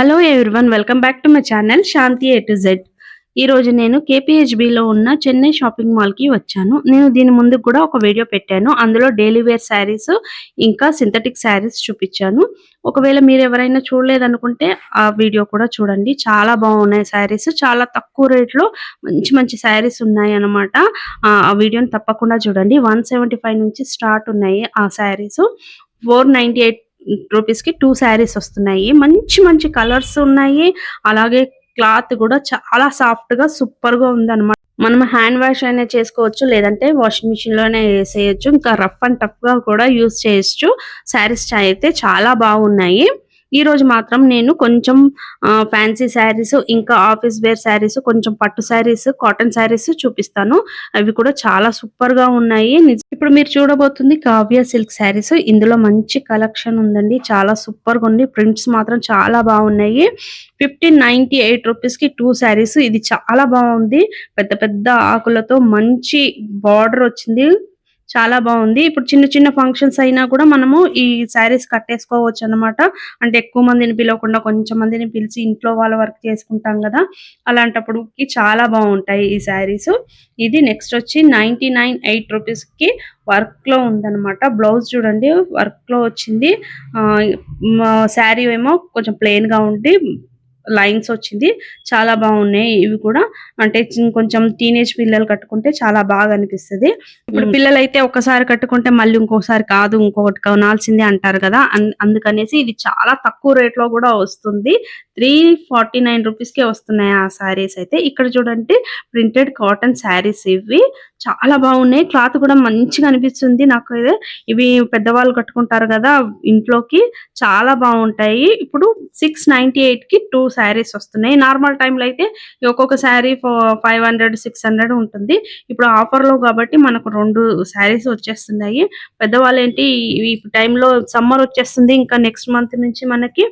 Hello everyone welcome back to my channel Shanti A to Z ఈ రోజు నేను కేపీహెచ్బిలో లో ఉన్న చెన్నై షాపింగ్ మాల్కి వచ్చాను. నేను దీని ముందు కూడా ఒక వీడియో పెట్టాను. అందులో డైలీ వేర్ శారీస్ ఇంకా సింథటిక్ శారీస్ చూపించాను. ఒకవేళ మీరు ఎవరైనా చూడలేదనుకుంటే ఆ వీడియో కూడా చూడండి. చాలా బాగున్నాయి శారీస్. చాలా తక్కువ రేట్లో మంచి మంచి శారీస్ ఉన్నాయి అన్నమాట. ఆ వీడియోని తప్పకుండా చూడండి. వన్ నుంచి స్టార్ట్ ఉన్నాయి ఆ శారీస్. ఫోర్ నైన్టీ ఎయిట్ రూపీస్కి టూ శారీస్ వస్తున్నాయి. మంచి మంచి కలర్స్ ఉన్నాయి. అలాగే క్లాత్ కూడా చాలా సాఫ్ట్గా సూపర్గా ఉంది మనం హ్యాండ్ వాష్ అయినా చేసుకోవచ్చు లేదంటే వాషింగ్ మిషన్లోనే వేసేయచ్చు. ఇంకా రఫ్ అండ్ టఫ్గా కూడా యూస్ చేయొచ్చు. శారీస్ అయితే చాలా బాగున్నాయి. ఈ రోజు మాత్రం నేను కొంచెం ఫ్యాన్సీ శారీస్ ఇంకా ఆఫీస్ వేర్ శారీస్ కొంచెం పట్టు శారీస్ కాటన్ శారీస్ చూపిస్తాను. అవి కూడా చాలా సూపర్గా ఉన్నాయి. ఇప్పుడు మీరు చూడబోతుంది కావ్య సిల్క్ శారీస్ ఇందులో మంచి కలెక్షన్ ఉందండి. చాలా సూపర్గా ఉంది. ప్రింట్స్ మాత్రం చాలా బాగున్నాయి. ఫిఫ్టీన్ నైన్టీ ఎయిట్ రూపీస్కి టూ శారీస్ ఇది చాలా బాగుంది. పెద్ద పెద్ద ఆకులతో మంచి బార్డర్ వచ్చింది. చాలా బాగుంది. ఇప్పుడు చిన్న చిన్న ఫంక్షన్స్ అయినా కూడా మనము ఈ శారీస్ కట్టేసుకోవచ్చు అన్నమాట. అంటే ఎక్కువ మందిని పిలవకుండా కొంచెం మందిని పిలిచి ఇంట్లో వాళ్ళ వర్క్ చేసుకుంటాం కదా. అలాంటప్పుడు చాలా బాగుంటాయి ఈ శారీస్ ఇది నెక్స్ట్ వచ్చి నైన్టీ నైన్ ఎయిట్ రూపీస్కి వర్క్లో ఉందన్నమాట. బ్లౌజ్ చూడండి వర్క్లో వచ్చింది శారీ ఏమో కొంచెం ప్లెయిన్గా ఉండి లైన్స్ వచ్చింది. చాలా బాగున్నాయి. ఇవి కూడా అంటే కొంచెం టీనేజ్ పిల్లలు కట్టుకుంటే చాలా బాగా అనిపిస్తది. ఇప్పుడు పిల్లలు అయితే ఒకసారి కట్టుకుంటే మళ్ళీ ఇంకోసారి కాదు ఇంకొకటి కొనాల్సిందే అంటారు కదా. అందుకనేసి ఇది చాలా తక్కువ రేట్లో కూడా వస్తుంది. త్రీ ఫార్టీ నైన్ రూపీస్ కే వస్తున్నాయి ఆ శారీస్ అయితే. ఇక్కడ చూడండి ప్రింటెడ్ కాటన్ శారీస్ ఇవి. చాలా బాగున్నాయి. క్లాత్ కూడా మంచిగా అనిపిస్తుంది నాకు ఇది ఇవి పెద్దవాళ్ళు కట్టుకుంటారు కదా ఇంట్లోకి. చాలా బాగుంటాయి. ఇప్పుడు సిక్స్ నైన్టీ ఎయిట్కి టూ శారీస్ వస్తున్నాయి. నార్మల్ టైంలో అయితే ఒక్కొక్క sari five hundred six hundred ఉంటుంది. ఇప్పుడు ఆఫర్లో కాబట్టి మనకు రెండు శారీస్ వచ్చేస్తున్నాయి. పెద్దవాళ్ళు ఏంటి ఈ టైంలో సమ్మర్ వచ్చేస్తుంది. ఇంకా నెక్స్ట్ మంత్ నుంచి మనకి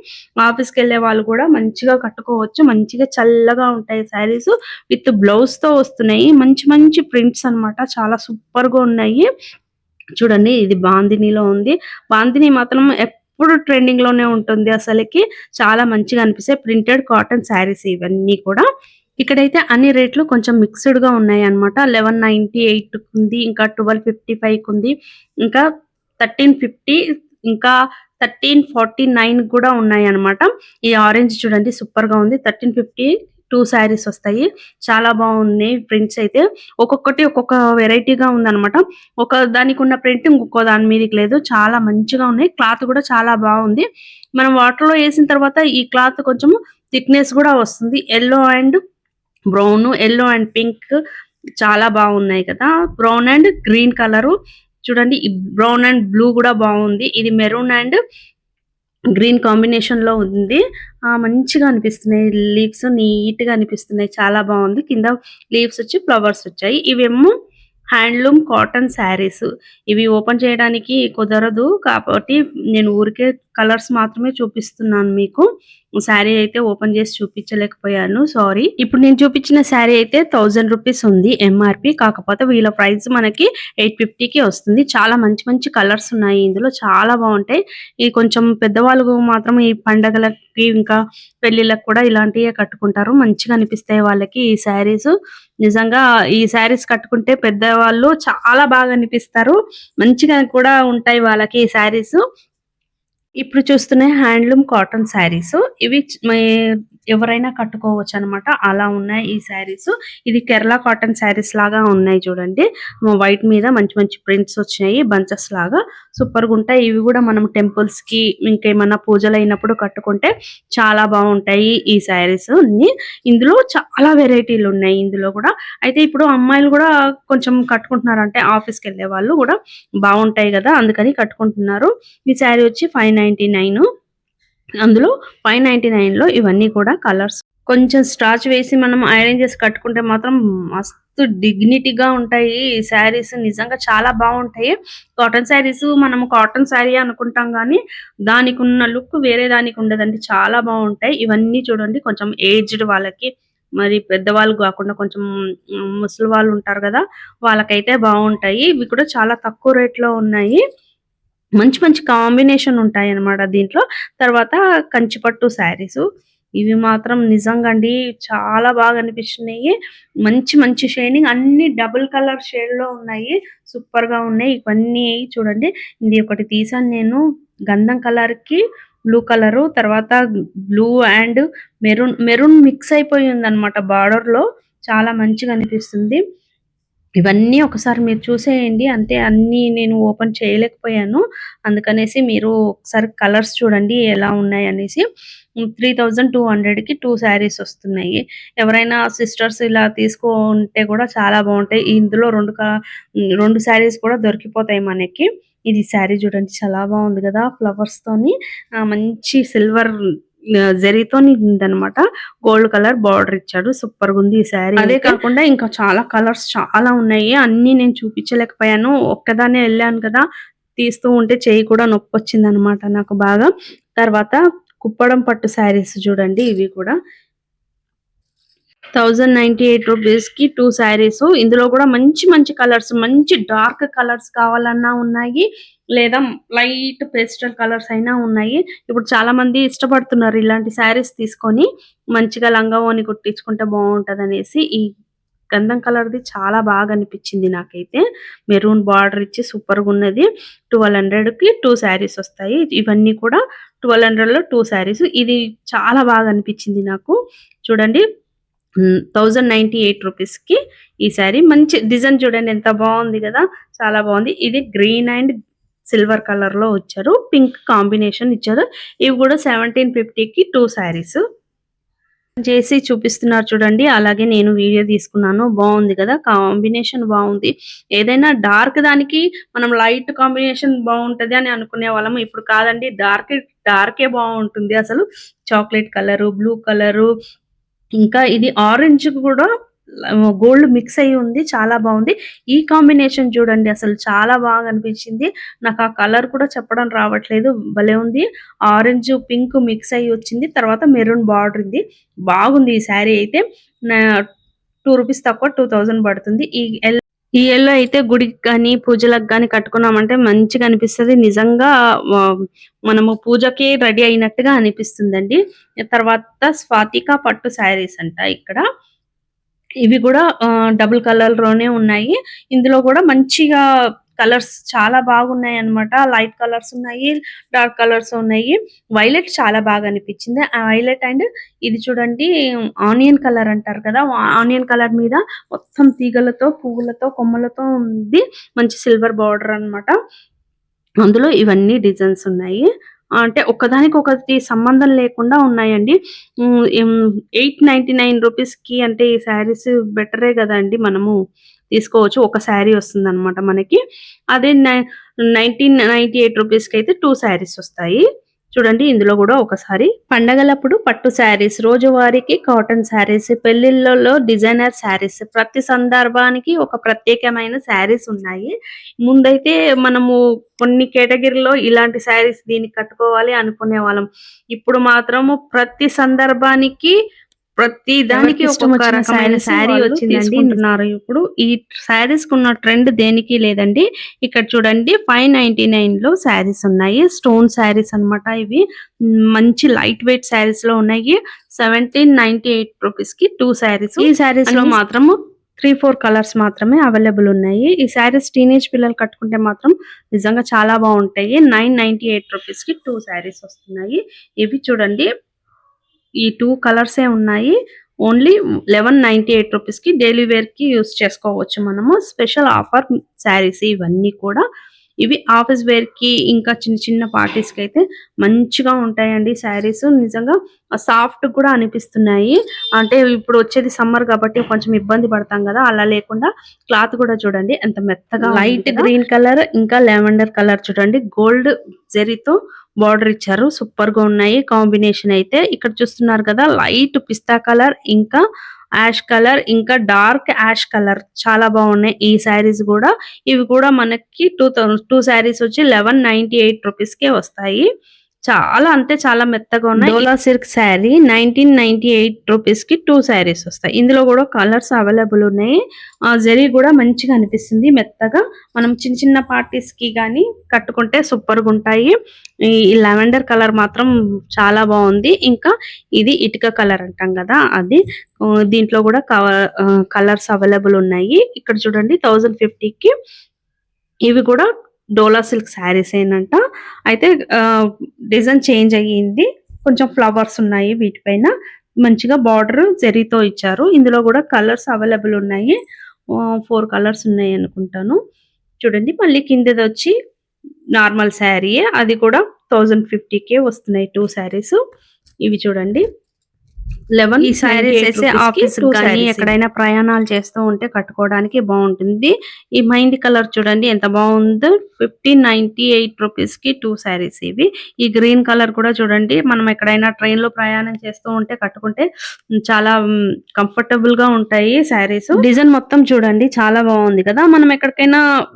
ఆఫీస్కి వెళ్ళే వాళ్ళు కూడా మంచిగా కట్టుకోవచ్చు. మంచిగా చల్లగా ఉంటాయి శారీస్. విత్ బ్లౌజ్తో వస్తున్నాయి. మంచి మంచి ప్రింట్స్ అన్నమాట. చాలా సూపర్గా ఉన్నాయి. చూడండి ఇది బాందినిలో ఉంది. బాందిని మాత్రం ఎప్పుడు ట్రెండింగ్లోనే ఉంటుంది అసలుకి. చాలా మంచిగా అనిపిస్తాయి ప్రింటెడ్ కాటన్ శారీస్ ఇవన్నీ కూడా. ఇక్కడైతే అన్ని రేట్లు కొంచెం మిక్స్డ్గా ఉన్నాయి అన్నమాట. లెవెన్ నైన్టీ ఎయిట్ ఉంది ఇంకా ట్వెల్వ్ ఫిఫ్టీ ఫైవ్ ఉంది ఇంకా థర్టీన్ ఫిఫ్టీ ఇంకా థర్టీన్ ఫార్టీ నైన్ కూడా ఉన్నాయి అన్నమాట. ఈ ఆరెంజ్ చూడండి సూపర్గా ఉంది. థర్టీన్ ఫిఫ్టీ టూ శారీస్ వస్తాయి. చాలా బాగున్నాయి ప్రింట్స్ అయితే. ఒక్కొక్కటి ఒక్కొక్క వెరైటీగా ఉందనమాట ఒక దానికి ఉన్న ప్రింట్ ఇంకొక దాని మీదకి లేదు. చాలా మంచిగా ఉన్నాయి. క్లాత్ కూడా చాలా బాగుంది. మనం వాటర్లో వేసిన తర్వాత ఈ క్లాత్ కొంచెం థిక్నెస్ కూడా వస్తుంది. Yellow and brown yellow and pink చాలా బాగున్నాయి కదా. బ్రౌన్ అండ్ గ్రీన్ కలర్ చూడండి బ్రౌన్ అండ్ బ్లూ కూడా బాగుంది. ఇది మెరూన్ అండ్ గ్రీన్ కాంబినేషన్లో ఉంది. ఆ మంచిగా అనిపిస్తున్నాయి. లీవ్స్ నీట్గా అనిపిస్తున్నాయి. చాలా బాగుంది. కింద లీవ్స్ వచ్చి ఫ్లవర్స్ వచ్చాయి. ఇవేమో హ్యాండ్లూమ్ కాటన్ శారీస్. ఇవి ఓపెన్ చేయడానికి కుదరదు. కాబట్టి నేను ఊరికే కలర్స్ మాత్రమే చూపిస్తున్నాను మీకు. శారీ అయితే ఓపెన్ చేసి చూపించలేకపోయాను సారీ. ఇప్పుడు నేను చూపించిన శారీ అయితే థౌజండ్ రూపీస్ ఉంది ఎంఆర్పి కాకపోతే వీళ్ళ ప్రైస్ మనకి ఎయిట్ ఫిఫ్టీకి వస్తుంది. చాలా మంచి మంచి కలర్స్ ఉన్నాయి ఇందులో చాలా బాగుంటాయి. ఈ కొంచెం పెద్దవాళ్ళు మాత్రం ఈ పండగలకి ఇంకా పెళ్ళిళ్ళకి కూడా ఇలాంటివే కట్టుకుంటారు. మంచిగా అనిపిస్తాయి వాళ్ళకి ఈ శారీస్. నిజంగా ఈ శారీస్ కట్టుకుంటే పెద్దవాళ్ళు చాలా బాగా అనిపిస్తారు. మంచిగా కూడా ఉంటాయి వాళ్ళకి ఈ శారీస్. ఇప్పుడు చూస్తున్న హ్యాండ్లూమ్ కాటన్ శారీస్. ఇవి చ- ఎవరైనా కట్టుకోవచ్చు అన్నమాట అలా ఉన్నాయి ఈ శారీస్. ఇది కేరళ కాటన్ శారీస్ లాగా ఉన్నాయి చూడండి. వైట్ మీద మంచి మంచి ప్రింట్స్ వచ్చినాయి బంచెస్ లాగా. సూపర్గా ఉంటాయి. ఇవి కూడా మనం టెంపుల్స్కి ఇంకేమన్నా పూజలు అయినప్పుడు కట్టుకుంటే చాలా బాగుంటాయి ఈ శారీస్ అన్ని. ఇందులో చాలా వెరైటీలు ఉన్నాయి ఇందులో కూడా. అయితే ఇప్పుడు అమ్మాయిలు కూడా కొంచెం కట్టుకుంటున్నారు అంటే ఆఫీస్కి వెళ్ళే వాళ్ళు కూడా బాగుంటాయి కదా అందుకని కట్టుకుంటున్నారు. ఈ శారీ వచ్చి ఫైవ్ నైన్టీ నైన్. అందులో ఫైవ్ నైన్టీ నైన్లో ఇవన్నీ కూడా కలర్స్. కొంచెం స్టార్చ్ వేసి మనం ఐరన్ చేసి కట్టుకుంటే మాత్రం మస్తు డిగ్నిటీగా ఉంటాయి. ఈ శారీస్ నిజంగా చాలా బాగుంటాయి. కాటన్ శారీస్ మనం కాటన్ శారీ అనుకుంటాం కానీ దానికి ఉన్న లుక్ వేరే దానికి ఉండదండి. చాలా బాగుంటాయి. ఇవన్నీ చూడండి. కొంచెం ఏజ్డ్ వాళ్ళకి మరి పెద్దవాళ్ళు కాకుండా కొంచెం ముసలి వాళ్ళు ఉంటారు కదా వాళ్ళకైతే బాగుంటాయి. ఇవి కూడా చాలా తక్కువ రేట్లో ఉన్నాయి. మంచి మంచి కాంబినేషన్ ఉంటాయి అన్నమాట దీంట్లో. తర్వాత కంచిపట్టు శారీస్ ఇవి మాత్రం నిజంగా అండి చాలా బాగా అనిపిస్తున్నాయి మంచి మంచి షైనింగ్ అన్ని డబుల్ కలర్ షేడ్లో ఉన్నాయి. సూపర్గా ఉన్నాయి. ఇవన్నీ చూడండి. ఇది ఒకటి తీసాను నేను. గంధం కలర్కి బ్లూ కలర్ తర్వాత blue and maroon maroon mix అయిపోయి ఉంది అనమాట బార్డర్లో. చాలా మంచిగా అనిపిస్తుంది. ఇవన్నీ ఒకసారి మీరు చూసేయండి. అంటే అన్ని నేను ఓపెన్ చేయలేకపోయాను. అందుకనేసి మీరు ఒకసారి కలర్స్ చూడండి ఎలా ఉన్నాయి అనేసి త్రీ థౌజండ్ టూ హండ్రెడ్కి టూ శారీస్ వస్తున్నాయి. ఎవరైనా సిస్టర్స్ ఇలా తీసుకుంటే కూడా చాలా బాగుంటాయి. ఇందులో రెండు రెండు శారీస్ కూడా దొరికిపోతాయి మనకి. ఇది శారీ చూడండి చాలా బాగుంది కదా ఫ్లవర్స్ తోని. మంచి సిల్వర్ జరీతోని ఉందన్నమాట గోల్డ్ కలర్ బార్డర్ ఇచ్చాడు. సూపర్గా ఉంది ఈ శారీ అదే కాకుండా ఇంకా చాలా కలర్స్ చాలా ఉన్నాయి. అన్ని నేను చూపించలేకపోయాను. ఒక్కదానే వెళ్ళాను కదా. తీస్తూ ఉంటే చేయి కూడా నొప్పి వచ్చింది అనమాట నాకు బాగా. తర్వాత కుప్పడం పట్టు శారీస్ చూడండి. ఇవి కూడా. థౌజండ్ నైన్టీ ఎయిట్ రూపీస్కి టూ శారీస్ ఇందులో కూడా మంచి మంచి కలర్స్ మంచి డార్క్ కలర్స్ కావాలన్నా ఉన్నాయి. లేదా లైట్ పేస్టల్ కలర్స్ అయినా ఉన్నాయి. ఇప్పుడు చాలా మంది ఇష్టపడుతున్నారు ఇలాంటి శారీస్ తీసుకొని మంచిగా లంగా కుట్టించుకుంటే బాగుంటది అనేసి ఈ గంధం కలర్ది చాలా బాగా అనిపించింది నాకైతే. మెరూన్ బార్డర్ ఇచ్చి సూపర్గా ఉన్నది. ట్వెల్వ్ హండ్రెడ్కి టూ శారీస్ వస్తాయి. ఇవన్నీ కూడా ట్వెల్వ్ హండ్రెడ్లో టూ శారీస్. ఇది చాలా బాగా అనిపించింది నాకు. చూడండి థౌజండ్ నైన్టీ ఎయిట్ రూపీస్కి ఈ శారీ. మంచి డిజైన్ చూడండి ఎంత బాగుంది కదా. చాలా బాగుంది. ఇది గ్రీన్ అండ్ సిల్వర్ కలర్లో వచ్చారు. పింక్ కాంబినేషన్ ఇచ్చారు. ఇవి కూడా సెవెంటీన్కి టూ శారీస్. చేసి చూపిస్తున్నారు చూడండి. అలాగే నేను వీడియో తీసుకున్నాను. బాగుంది కదా? కాంబినేషన్ బాగుంది. ఏదైనా డార్క్ దానికి మనం లైట్ కాంబినేషన్ బాగుంటది అని అనుకునే వాళ్ళము ఇప్పుడు కాదండి. డార్క్ డార్కే బాగుంటుంది అసలు. Chocolate colour blue colour. ఇంకా ఇది ఆరెంజ్ కూడా గోల్డ్ మిక్స్ అయ్యి ఉంది చాలా బాగుంది. ఈ కాంబినేషన్ చూడండి అసలు చాలా బాగా అనిపించింది. నాకు ఆ కలర్ కూడా చెప్పడం రావట్లేదు భలే ఉంది. ఆరెంజ్ పింక్ మిక్స్ అయ్యి వచ్చింది తర్వాత మెరూన్ బార్డర్ ఉంది. బాగుంది ఈ శారీ అయితే. టూ రూపీస్ తక్కువ టూ థౌజండ్ పడుతుంది. ఈ ఎల్ ఈ ఎల్లో అయితే గుడికి కానీ పూజలకు కానీ కట్టుకున్నామంటే మంచిగా అనిపిస్తుంది. నిజంగా మనము పూజకి రెడీ అయినట్టుగా అనిపిస్తుందండి. తర్వాత స్వాతిక పట్టు శారీస్ అంట ఇక్కడ. ఇవి కూడా డబుల్ కలర్లోనే ఉన్నాయి. ఇందులో కూడా మంచిగా కలర్స్ చాలా బాగున్నాయి అన్నమాట. లైట్ కలర్స్ ఉన్నాయి డార్క్ కలర్స్ ఉన్నాయి. వైలెట్ చాలా బాగా అనిపించింది. ఆ వైలెట్ అండ్ ఇది చూడండి ఆనియన్ కలర్ అంటారు కదా ఆనియన్ కలర్ మీద మొత్తం తీగలతో పువ్వులతో కొమ్మలతో ఉంది. మంచి సిల్వర్ బార్డర్ అన్నమాట. అందులో ఇవన్నీ డిజైన్స్ ఉన్నాయి. అంటే ఒకదానికి ఒకటి సంబంధం లేకుండా ఉన్నాయండి. ఎయిట్ నైన్టీ నైన్ రూపీస్కి అంటే ఈ శారీస్ బెటరే కదండి మనము తీసుకోవచ్చు. ఒక శారీ వస్తుంది అనమాట మనకి. అదే నైన్టీన్ నైన్టీ ఎయిట్ రూపీస్కి అయితే టూ శారీస్ వస్తాయి. చూడండి ఇందులో కూడా ఒకసారి పండగలప్పుడు పట్టు శారీస్ రోజువారీకి కాటన్ శారీస్ పెళ్ళిళ్ళలో డిజైనర్ శారీస్ ప్రతి సందర్భానికి ఒక ప్రత్యేకమైన శారీస్ ఉన్నాయి. ముందైతే మనము కొన్ని కేటగిరీలో ఇలాంటి శారీస్ దీన్ని కట్టుకోవాలి అనుకునే వాళ్ళం. ఇప్పుడు మాత్రము ప్రతి సందర్భానికి ప్రతి దానికి ఒక్కొక్క రకమైన శారీ వచ్చిందండి. ఇప్పుడు ఈ శారీస్ కున్న ట్రెండ్ దేనికి లేదండి. ఇక్కడ చూడండి ఫైవ్ నైన్టీ నైన్లో శారీస్ ఉన్నాయి. స్టోన్ శారీస్ అన్నమాట ఇవి. మంచి లైట్ వెయిట్ శారీస్లో ఉన్నాయి. సెవెంటీన్ నైన్టీ ఎయిట్ రూపీస్కి టూ శారీస్. ఈ శారీస్లో మాత్రము త్రీ ఫోర్ కలర్స్ మాత్రమే అవైలబుల్ ఉన్నాయి. ఈ శారీస్ టీనేజ్ పిల్లలు కట్టుకుంటే మాత్రం నిజంగా చాలా బాగుంటాయి. నైన్ నైన్టీ ఎయిట్ రూపీస్కి టూ శారీస్ వస్తున్నాయి. ఇవి చూడండి ఈ టూ కలర్సే ఉన్నాయి. ఓన్లీ లెవెన్ నైన్టీ ఎయిట్ రూపీస్కి డైలీ వేర్కి యూస్ చేసుకోవచ్చు మనము. స్పెషల్ ఆఫర్ శారీస్ ఇవన్నీ కూడా. ఇవి ఆఫీస్ వేర్కి ఇంకా చిన్న చిన్న పార్టీస్కి అయితే మంచిగా ఉంటాయండి శారీస్. నిజంగా సాఫ్ట్ కూడా అనిపిస్తున్నాయి. అంటే ఇప్పుడు వచ్చేది సమ్మర్ కాబట్టి కొంచెం ఇబ్బంది పడతాం కదా అలా లేకుండా క్లాత్ కూడా చూడండి ఎంత మెత్తగా లైట్ గ్రీన్ కలర్ ఇంకా లెవెండర్ కలర్ చూడండి. గోల్డ్ జెరీతో బార్డర్ ఇచ్చారు. సూపర్గా ఉన్నాయి. కాంబినేషన్ అయితే ఇక్కడ చూస్తున్నారు కదా లైట్ పిస్తా కలర్ ఇంకా యాష్ కలర్ ఇంకా డార్క్ యాష్ కలర్ చాలా బాగున్నాయి. ఈ శారీస్ కూడా. ఇవి కూడా మనకి టూ టూ శారీస్ వచ్చి లెవెన్ నైన్టీ ఎయిట్ రూపీస్కే వస్తాయి. చాలా అంటే చాలా మెత్తగా ఉన్నాయి. Dola silk sari nineteen ninety eight రూపీస్కి టూ శారీస్ వస్తాయి. ఇందులో కూడా కలర్స్ అవైలబుల్ ఉన్నాయి. ఆ జరీ కూడా మంచిగా అనిపిస్తుంది. మెత్తగా మనం చిన్న చిన్న పార్టీస్కి గానీ కట్టుకుంటే సూపర్గా ఉంటాయి. ఈ లెవెండర్ కలర్ మాత్రం చాలా బాగుంది. ఇంకా ఇది ఇటుక కలర్ అంటాం కదా అది. దీంట్లో కూడా కలర్స్ అవైలబుల్ ఉన్నాయి. ఇక్కడ చూడండి థౌజండ్కి ఇవి కూడా డోలా సిల్క్ శారీస్ ఏనంట. అయితే డిజైన్ చేంజ్ అయ్యింది. కొంచెం ఫ్లవర్స్ ఉన్నాయి వీటిపైన. మంచిగా బార్డర్ జరీతో ఇచ్చారు. ఇందులో కూడా కలర్స్ అవైలబుల్ ఉన్నాయి. ఫోర్ కలర్స్ ఉన్నాయి అనుకుంటాను. చూడండి మళ్ళీ కిందది వచ్చి నార్మల్ శారీ అది కూడా థౌజండ్ ఫిఫ్టీకే వస్తున్నాయి టూ శారీస్. ఇవి చూడండి. లెవెన్ ఈ అయితే ఆఫీస్ కానీ ఎక్కడైనా ప్రయాణాలు చేస్తూ ఉంటే కట్టుకోవడానికి బాగుంటుంది. ఈ మైంది కలర్ చూడండి ఎంత బాగుందో. ఫిఫ్టీన్ నైన్టీ ఎయిట్ రూపీస్కి టూ శారీస్ ఇవి. ఈ గ్రీన్ కలర్ కూడా చూడండి. మనం ఎక్కడైనా ట్రైన్లో ప్రయాణం చేస్తూ ఉంటే కట్టుకుంటే చాలా కంఫర్టబుల్గా ఉంటాయి శారీస్. డిజైన్ మొత్తం చూడండి చాలా బాగుంది కదా. మనం ఎక్కడికైనా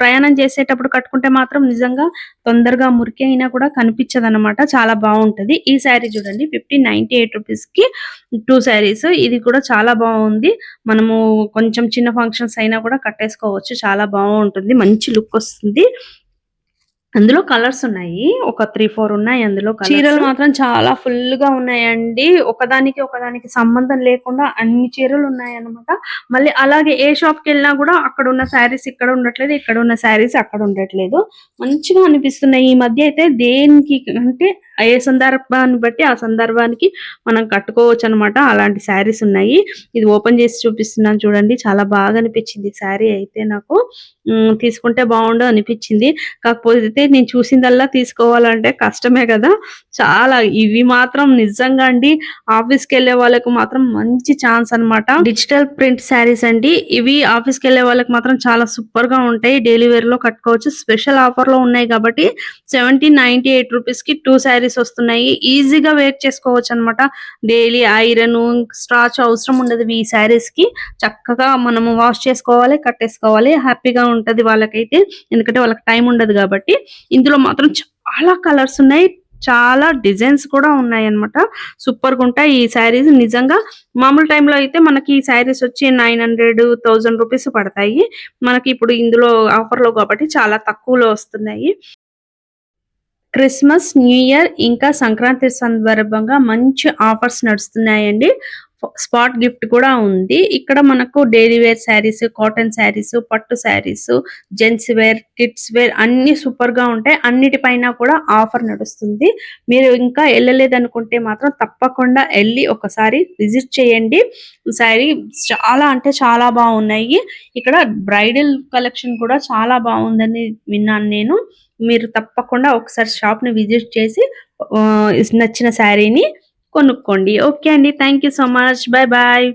ప్రయాణం చేసేటప్పుడు కట్టుకుంటే మాత్రం నిజంగా తొందరగా మురికి అయినా కూడా కనిపించదు చాలా బాగుంటది. ఈ శారీ చూడండి. ఫిఫ్టీన్ నైన్టీ ఎయిట్ రూపీస్కి టూ శారీస్. ఇది కూడా చాలా బాగుంది. మనము కొంచెం చిన్న ఫంక్షన్స్ అయినా కూడా కట్టేసుకోవచ్చు. చాలా బాగుంటుంది. మంచి లుక్ వస్తుంది. అందులో కలర్స్ ఉన్నాయి. ఒక త్రీ ఫోర్ ఉన్నాయి అందులో చీరలు మాత్రం చాలా ఫుల్గా ఉన్నాయండి. ఒకదానికి ఒకదానికి సంబంధం లేకుండా అన్ని చీరలు ఉన్నాయి అన్నమాట మళ్ళీ అలాగే ఏ షాప్కి వెళ్ళినా కూడా అక్కడ ఉన్న శారీస్ ఇక్కడ ఉండట్లేదు ఇక్కడ ఉన్న శారీస్ అక్కడ ఉండట్లేదు. మంచిగా అనిపిస్తున్నాయి. ఈ మధ్య అయితే దేనికి అంటే ఏ సందర్భాన్ని బట్టి ఆ సందర్భానికి మనం కట్టుకోవచ్చు అనమాట అలాంటి శారీస్ ఉన్నాయి. ఇది ఓపెన్ చేసి చూపిస్తున్నాను చూడండి. చాలా బాగా అనిపించింది శారీ అయితే నాకు. తీసుకుంటే బాగుండు అనిపించింది. కాకపోతే నేను చూసిందల్లా తీసుకోవాలంటే కష్టమే కదా. చాలా ఇవి మాత్రం నిజంగా అండి. ఆఫీస్కి వెళ్ళే వాళ్ళకు మాత్రం మంచి ఛాన్స్ అన్నమాట. డిజిటల్ ప్రింట్ శారీస్ అండి. ఇవి ఆఫీస్కి వెళ్ళే వాళ్ళకి మాత్రం చాలా సూపర్గా ఉంటాయి. డైలీ వేర్లో కట్టుకోవచ్చు. స్పెషల్ ఆఫర్లో ఉన్నాయి కాబట్టి సెవెంటీన్ నైన్టీ ఎయిట్ రూపీస్కి టూ శారీస్ వస్తున్నాయి. ఈజీగా వేర్ చేసుకోవచ్చు అనమాట డైలీ ఐరన్ స్ట్రాచ్ అవసరం ఉండదు ఈ శారీస్కి చక్కగా మనము వాష్ చేసుకోవాలి కట్టేసుకోవాలి. హ్యాపీగా ఉంటది వాళ్ళకైతే. ఎందుకంటే వాళ్ళకి టైం ఉండదు కాబట్టి. ఇందులో మాత్రం చాలా కలర్స్ ఉన్నాయి. చాలా డిజైన్స్ కూడా ఉన్నాయి అన్నమాట సూపర్గా ఉంటాయి. ఈ శారీస్ నిజంగా మామూలు టైంలో అయితే మనకి ఈ శారీస్ వచ్చి నైన్ హండ్రెడ్ థౌజండ్ రూపీస్ పడతాయి. మనకి ఇప్పుడు ఇందులో ఆఫర్లో కాబట్టి చాలా తక్కువలో వస్తున్నాయి. క్రిస్మస్ న్యూ ఇయర్ ఇంకా సంక్రాంతి సందర్భంగా మంచి ఆఫర్స్ నడుస్తున్నాయండి. స్పాట్ గిఫ్ట్ కూడా ఉంది. ఇక్కడ మనకు daily wear saris cotton saris పట్టు saris gents wear kids wear అన్ని సూపర్గా ఉంటాయి. అన్నిటిపైన కూడా ఆఫర్ నడుస్తుంది. మీరు ఇంకా వెళ్ళలేదు అనుకుంటే మాత్రం తప్పకుండా వెళ్ళి ఒకసారి విజిట్ చేయండి. శారీ చాలా అంటే చాలా బాగున్నాయి. ఇక్కడ బ్రైడల్ కలెక్షన్ కూడా చాలా బాగుందని విన్నాను నేను. మీరు తప్పకుండా ఒకసారి షాప్ని విజిట్ చేసి నచ్చిన శారీని కొనుక్కోండి. ఓకే అండి. Thank you so much bye bye